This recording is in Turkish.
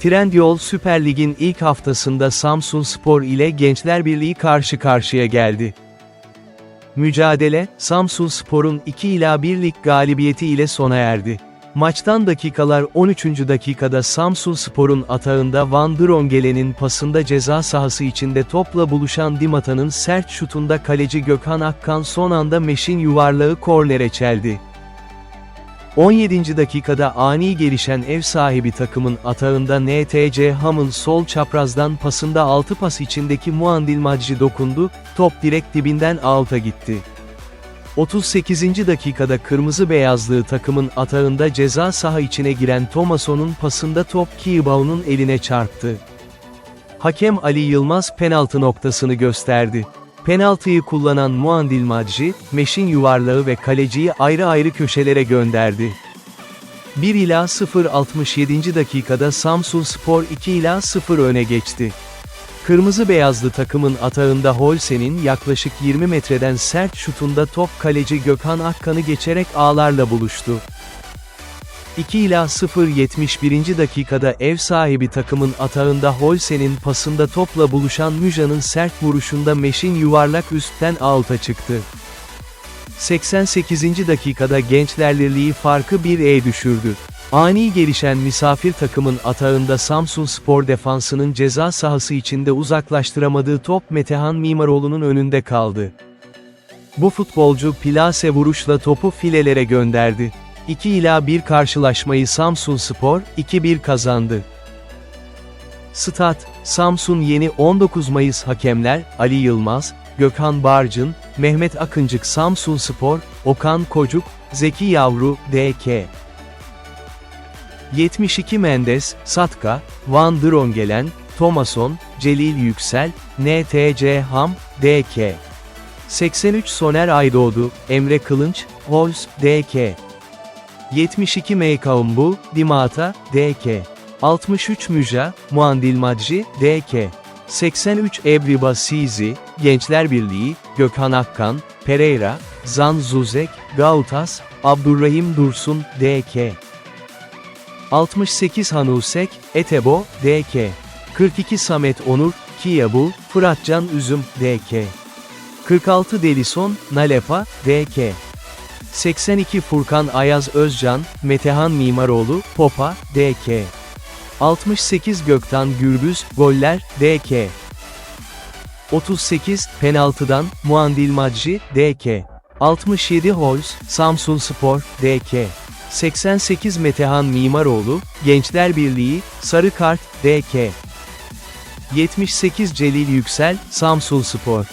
Trendyol Süper Lig'in ilk haftasında Samsun Spor ile Gençler Birliği karşı karşıya geldi. Mücadele, Samsun Spor'un 2 ila 1 lig galibiyeti ile sona erdi. Maçtan dakikalar 13. dakikada Samsun Spor'un atağında Van Drongelen'in pasında ceza sahası içinde topla buluşan Dimata'nın sert şutunda kaleci Gökhan Akkan son anda meşin yuvarlağı kornere çeldi. 17. dakikada ani gelişen ev sahibi takımın atağında NTC Ham'ın sol çaprazdan pasında 6 pas içindeki Muandil Macci dokundu, top direkt dibinden out'a gitti. 38. dakikada kırmızı beyazlığı takımın atağında ceza saha içine giren Tomason'un pasında top Kiyibau'nun eline çarptı. Hakem Ali Yılmaz penaltı noktasını gösterdi. Penaltıyı kullanan Muandil Macci, meşin yuvarlağı ve kaleciyi ayrı ayrı köşelere gönderdi. 1 ila 0 67. dakikada Samsun Spor 2 ila 0 öne geçti. Kırmızı beyazlı takımın atağında Holsen'in yaklaşık 20 metreden sert şutunda top kaleci Gökhan Akkan'ı geçerek ağlarla buluştu. 2 ila 0 71. dakikada ev sahibi takımın atağında Holsen'in pasında topla buluşan Müja'nın sert vuruşunda Meşin yuvarlak üstten out'a çıktı. 88. dakikada Gençler Birliği farkı 1'e düşürdü. Ani gelişen misafir takımın atağında Samsun Spor defansının ceza sahası içinde uzaklaştıramadığı top Metehan Mimaroğlu'nun önünde kaldı. Bu futbolcu plase vuruşla topu filelere gönderdi. 2 ila 1 karşılaşmayı Samsun Spor, 2-1 kazandı. Stat, Samsun Yeni 19 Mayıs Hakemler, Ali Yılmaz, Gökhan Barcın, Mehmet Akıncık Samsun Spor, Okan Kocuk, Zeki Yavru, DK. 72 Mendes, Satka, Van Drongelen, Thomason, Celil Yüksel, NTC Ham, DK. 83 Soner Aydoğdu, Emre Kılınç, Holz, DK. 72 Meykaumbu, Dimata, DK. 63 Müja, Muandil Macci, DK. 83 Ebriba Sizi, Gençler Birliği, Gökhan Akkan, Pereira, Zan Zuzek, Gautas, Abdurrahim Dursun, DK. 68 Hanusek, Etebo, DK. 42 Samet Onur, Kiyabu, Fıratcan Üzüm, DK. 46 Delison, Nalepa, DK. 82 Furkan Ayaz Özcan, Metehan Mimaroğlu, Popa, DK. 68 Göktan Gürbüz, Goller, DK. 38 Penaltıdan, Muandil Macci, DK. 67 Holz, Samsun Spor, DK. 88 Metehan Mimaroğlu, Gençler Birliği, Sarı Kart, DK. 78 Celil Yüksel, Samsun Spor.